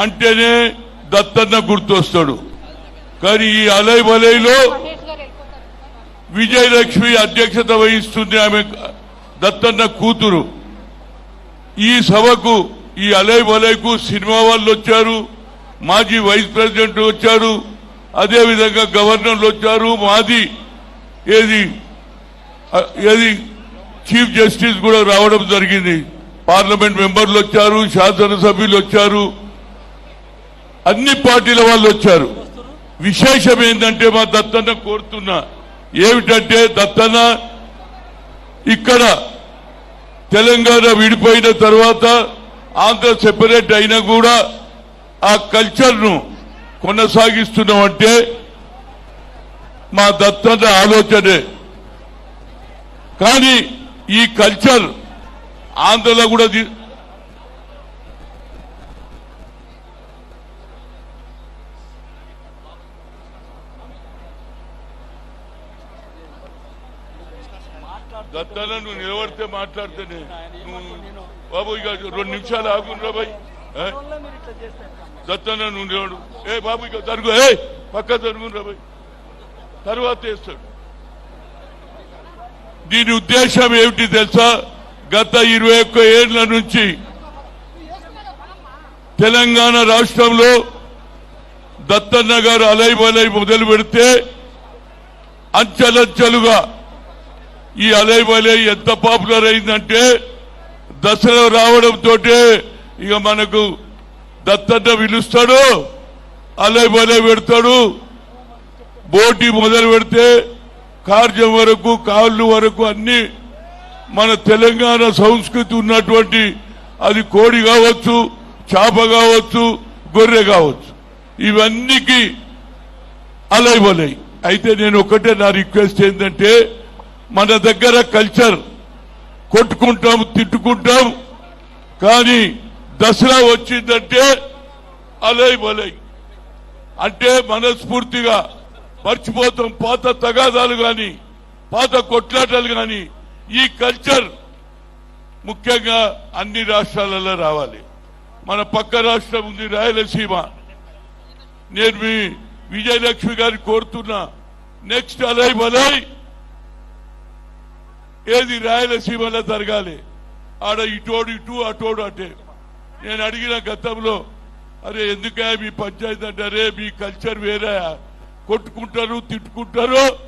అంటేనే దత్తన్న గుర్తొస్తాడు. కానీ ఈ అలై వలైలో విజయలక్ష్మి అధ్యక్షత వహిస్తుంది ఆమె దత్తన్న కూతురు. ఈ సభకు ఈ అలై వలైకు సినిమా వాళ్ళు వచ్చారు మాజీ వైస్ ప్రెసిడెంట్ వచ్చారు అదేవిధంగా గవర్నర్లు వచ్చారు మాది ఏది ఏది చీఫ్ జస్టిస్ కూడా రావడం జరిగింది. పార్లమెంట్ మెంబర్లు వచ్చారు శాసనసభ్యులు వచ్చారు. అన్ని పార్టీల వాళ్ళు వచ్చారు. విశేషం ఏంటంటే మా దత్తన్న కోరుతున్నా. ఏమిటంటే దత్తన్న ఇక్కడ తెలంగాణ విడిపోయిన తర్వాత ఆంధ్ర సెపరేట్ అయినా కూడా ఆ కల్చర్ను కొనసాగిస్తున్నామంటే మా దత్తన్న ఆలోచనే. కానీ ఈ కల్చర్ ఆంధ్రలో కూడా దత్తాన నువ్వు నిలబడితే మాట్లాడితేనే నువ్వు బాబు ఇక రెండు నిమిషాలు ఆగుండ్రా బాయ్ ఏ? దత్తాన నువ్వు నిలబడు. ఏ బాబు ఇక జరుగు. ఏ పక్క జరుగుండ్రా బాయ్ తర్వాత వేస్తాడు. దీని ఉద్దేశం ఏమిటి తెలుసా? గత ఇరవై ఒక్క ఏళ్ళ నుంచి తెలంగాణ రాష్ట్రంలో దత్తన్న గారు అలైబలై మొదలు పెడితే అంచెలంచెలుగా ఈ అలైబలై ఎంత పాపులర్ అయిందంటే దసరా రావడంతో ఇక మనకు దత్తన్న పిలుస్తాడు అలైబలై పెడతాడు. బోటి మొదలు పెడితే కార్యం వరకు కాళ్ళు వరకు అన్ని మన తెలంగాణ సంస్కృతి ఉన్నటువంటి అది కోడి కావచ్చు చేప కావచ్చు గొర్రె కావచ్చు. ఇవన్నీకి అలైవలై. అయితే నేను ఒకటే నా రిక్వెస్ట్ ఏంటంటే మన దగ్గర కల్చర్ కొట్టుకుంటాం తిట్టుకుంటాం. కానీ దసరా వచ్చిందంటే అలై బలై అంటే మనస్ఫూర్తిగా మర్చిపోతాం. పాత తగాదాలు గాని పాత కొట్లాటలు గాని. ఈ కల్చర్ ముఖ్యంగా అన్ని రాష్ట్రాలలో రావాలి. మన పక్క రాష్ట్రం ఉంది రాయలసీమ. నేను మీ విజయలక్ష్మి గారిని కోరుతున్నా. నెక్స్ట్ అలై బలై ఏది రాయలసీమలో జరగాలి? ఆడ ఇటోడు ఇటు అటోడు అటే. నేను అడిగిన గతంలో అరే ఎందుకే మీ పంచాయతీ అంటే అరే మీ కల్చర్ వేరే. కొట్టుకుంటారు తిట్టుకుంటారు.